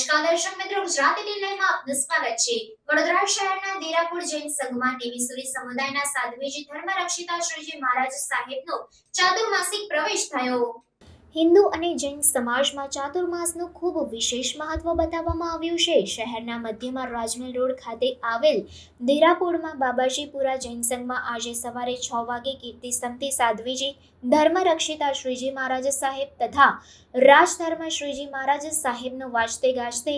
નમસ્કાર દર્શક મિત્રો, ગુજરાતી ટીવીમાં આપનું સ્વાગત છે. વડોદરા શહેરના દેરાપુર જૈન સંઘમાં દેવીસુરી સુરી સમુદાયના સાધ્વીજી ધર્મ રક્ષિતા શ્રીજી મહારાજ સાહેબનો ચાતુર્માસિક પ્રવેશ થયો. હિન્દુ અને જૈન સમાજમાં ચાતુર્માસનું ખૂબ વિશેષ મહત્વ બતાવવામાં આવ્યું છે. શહેરના મધ્યમાં રાજમહેલ રોડ ખાતે આવેલ દેરાપુરમાં બાબાજીપુરા જૈન સંઘમાં આજે સવારે છ વાગે કીર્તિ સંતી સાધ્વીજી, ધર્મરક્ષિતા શ્રીજી મહારાજ સાહેબ તથા રાજધર્મ શ્રીજી મહારાજ સાહેબનો વાજતે ગાજતે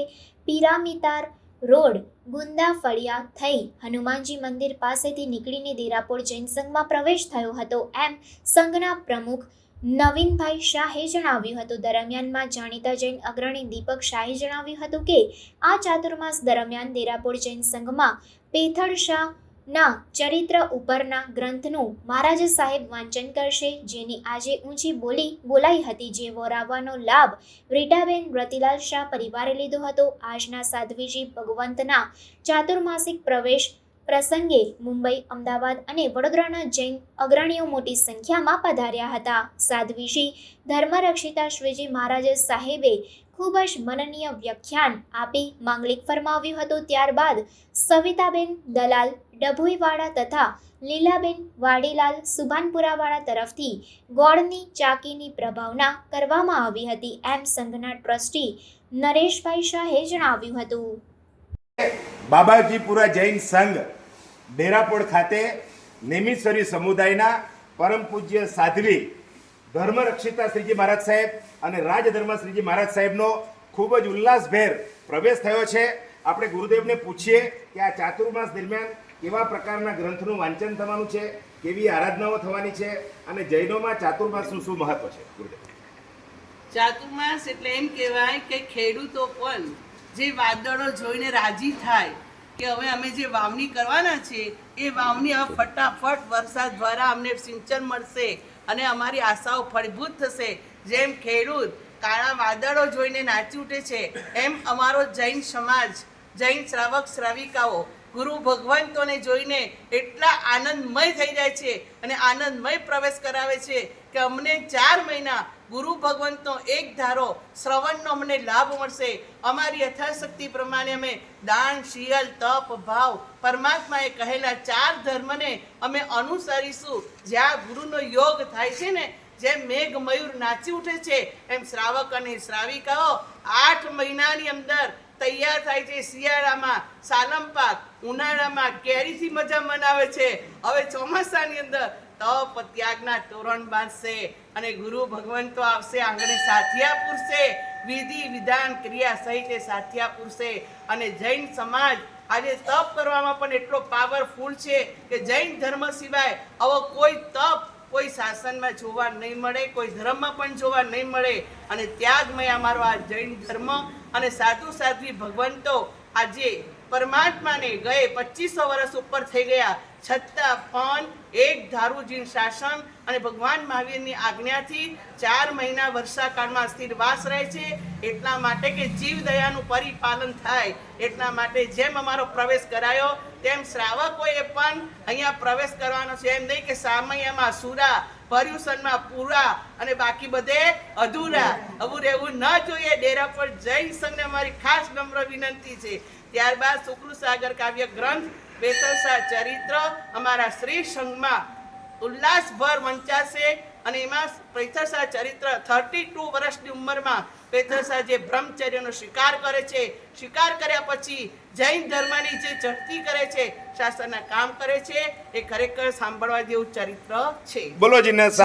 પિરામિતાર રોડ ગુંદા ફળિયા થઈ હનુમાનજી મંદિર પાસેથી નીકળીને દેરાપુર જૈન સંઘમાં પ્રવેશ થયો હતો. એમ સંઘના પ્રમુખ નવીનભાઈ શાહે જણાવ્યું હતું. દરમિયાનમાં જાણીતા જૈન અગ્રણી દીપક શાહે જણાવ્યું હતું કે, આ ચાતુર્માસ દરમિયાન દેરાપુર જૈન સંઘમાં પેથળ શાહ ના ચરિત્ર ઉપરના ગ્રંથનું મહારાજ સાહેબ વાંચન કરશે. જેની આજે ઊંચી બોલી બોલાઈ હતી, જે વોરાવવાનો લાભ રીટાબેન રતિલાલ શાહ પરિવારે લીધો હતો. આજના સાધ્વીજી ભગવંતના ચાતુર્માસિક પ્રવેશ પ્રસંગે મુંબઈ, અમદાવાદ અને વડોદરાના જૈન અગ્રણીઓ મોટી સંખ્યામાં પધાર્યા હતા. સાધ્વીજી ધર્મરક્ષિતા શ્રીજી મહારાજ સાહેબે ખૂબ જ મનનીય વ્યાખ્યાન આપી માંગલિક ફરમાવ્યું હતું. ત્યારબાદ સવિતાબેન દલાલ ડભોઈવાળા તથા લીલાબેન વાડીલાલ સુભાનપુરાવાળા તરફથી ગોળની ચાકીની પ્રભાવના કરવામાં આવી હતી. એમ સંઘના ટ્રસ્ટી નરેશભાઈ શાહે જણાવ્યું હતું. બાબાજીપુરા જૈન સંઘ, ડેરાપોળ ખાતે નેમિશ્વરી સમુદાયના પરમ પૂજ્ય સાધ્વી ધર્મરક્ષિતા શ્રીજી મહારાજ સાહેબ અને રાજધર્મ શ્રીજી મહારાજ સાહેબનો ખૂબ જ ઉલ્લાસભેર પ્રવેશ થયો છે. આપણે ગુરુદેવને પૂછીએ કે આ ચાતુર્માસ દરમિયાન કેવા પ્રકારના ગ્રંથનું વાંચન થવાનું છે, કેવી આરાધનાઓ થવાની છે અને જૈનોમાં ચાતુર્માસનું શું મહત્વ છે? ગુરુદેવ. ચાતુર્માસ એટલે એમ કહેવાય કે ખેડૂતો પણ જે વાદળો જોઈને રાજી થાય કે હવે અમે જે વાવણી કરવાના છે, એ વાવણી હવે ફટાફટ વરસાદ દ્વારા અમને સિંચન મળશે અને અમારી આશાઓ ફળભૂત થશે. જેમ ખેડૂત કાળા વાદળો જોઈને નાચી ઉઠે છે, એમ અમારો જૈન સમાજ, જૈન શ્રાવક શ્રાવિકાઓ, ગુરુ ભગવંતોને જોઈને એટલા આનંદમય થઈ જાય છે અને આનંદમય પ્રવેશ કરાવે છે કે અમને ચાર મહિના ગુરુ ભગવંતનો એક ધારો શ્રવણનો અમને લાભ મળશે. અમારી યથાશક્તિ પ્રમાણે અમે દાન, શિયલ, તપ, ભાવ પરમાત્માએ કહેલા ચાર ધર્મને અમે અનુસરીશું. જ્યાં ગુરુનો યોગ થાય છે ને, જેમ મેઘ મયુર નાચી ઉઠે છે, એમ શ્રાવક અને શ્રાવિકાઓ આઠ મહિનાની અંદર તૈયાર થાય છે. શિયાળામાં સાલમ પાક ઉનાળામાં કેરીથી મજા મનાવે છે. હવે ચોમાસાની અંદર તપ ત્યાગના તોરણ બાંધશે અને ગુરુ ભગવંતો આવશે, આંગણે સાથિયા પૂરશે, વિધિ, વિધાન, ક્રિયા સહિત સાથિયા પૂરશે. અને જૈન સમાજ આજે તપ કરવામાં પણ એટલો પાવરફુલ છે કે જૈન ધર્મ સિવાય આવો કોઈ તપ કોઈ શાસનમાં જોવા નહીં મળે, કોઈ ધર્મમાં પણ જોવા નહીં મળે. અને ત્યાગમય અમારો આ જૈન ધર્મ અને સાધુ સાધ્વી ભગવંતો આજે પરમાત્માને ગયે પચીસો વર્ષ ઉપર થઈ ગયા. છતાં પણ એક ધારુજીન શાસન અને ભગવાન મહાવીરની આજ્ઞાથી ચાર મહિના વર્ષાકાળમાં સ્થિરવાસ રહે છે. એટલા માટે કે જીવ દયાનું પરિપાલન થાય. એટલા માટે જેમ અમારો પ્રવેશ કરાયો, તેમ શ્રાવકોએ પણ અહીંયા પ્રવેશ કરવાનો છે. એમ નહીં કે સામૈયામાં સુરા પર્યુષણમાં પૂરા અને બાકી બધે અધૂરા. આવું રહેવું ન જોઈએ. ડેરા પર જૈન સંઘને અમારી ખાસ નમ્ર વિનંતી છે. ત્યારબાદ શુક્ર સાગર કાવ્ય ગ્રંથ, બેતરસા ચરિત્ર અમારા શ્રી સંઘમાં ઉલ્લાસભર વંચાશે. અને એમાં પૈથરસા ચરિત્ર થર્ટી ટુ વર્ષની ઉંમરમાં પૈથરસા જે બ્રહ્મચર્યનો શિકાર કરે છે, શિકાર કર્યા પછી જૈન ધર્મની જે ચડતી કરે છે શાસનના કામ કરે છે, એ ખરેખર સાંભળવા જેવું ચરિત્ર છે. બોલો